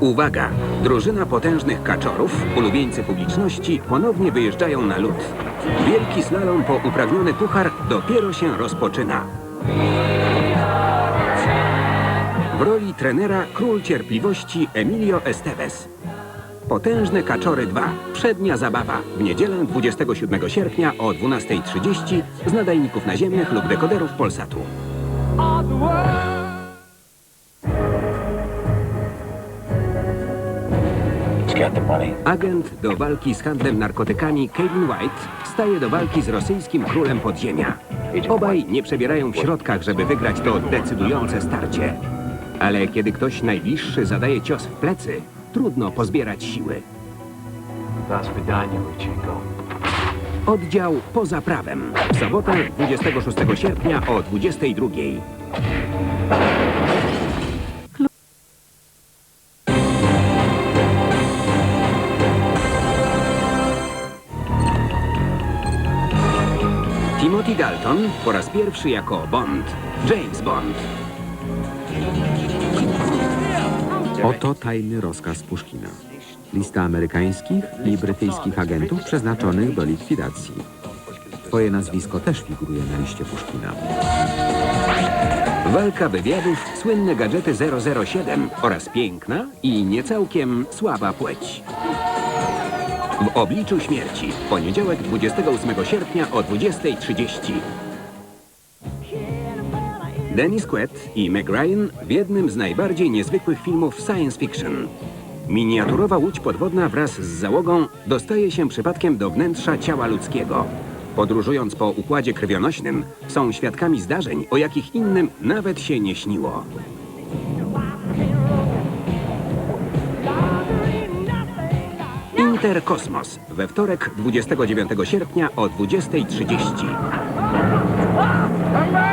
Uwaga! Drużyna potężnych kaczorów, ulubieńcy publiczności, ponownie wyjeżdżają na lód. Wielki slalom po upragniony puchar dopiero się rozpoczyna. W roli trenera król cierpliwości Emilio Estevez. Potężne Kaczory 2. Przednia zabawa. W niedzielę 27 sierpnia o 12.30 z nadajników naziemnych lub dekoderów Polsatu. Agent do walki z handlem narkotykami Kevin White staje do walki z rosyjskim królem podziemia. Obaj nie przebierają w środkach, żeby wygrać to decydujące starcie. Ale kiedy ktoś najbliższy zadaje cios w plecy, trudno pozbierać siły. That's wydanie, Luciego. Oddział poza prawem. W sobotę 26 sierpnia o 22. Timothy Dalton po raz pierwszy jako Bond. James Bond. Oto tajny rozkaz Puszkina. Lista amerykańskich i brytyjskich agentów przeznaczonych do likwidacji. Twoje nazwisko też figuruje na liście Puszkina. Walka wywiadów, słynne gadżety 007 oraz piękna i niecałkiem słaba płeć. W obliczu śmierci. Poniedziałek 28 sierpnia o 20.30. Dennis Quaid i Meg Ryan w jednym z najbardziej niezwykłych filmów science fiction. Miniaturowa łódź podwodna wraz z załogą dostaje się przypadkiem do wnętrza ciała ludzkiego. Podróżując po układzie krwionośnym, są świadkami zdarzeń, o jakich innym nawet się nie śniło. Interkosmos we wtorek 29 sierpnia o 20.30.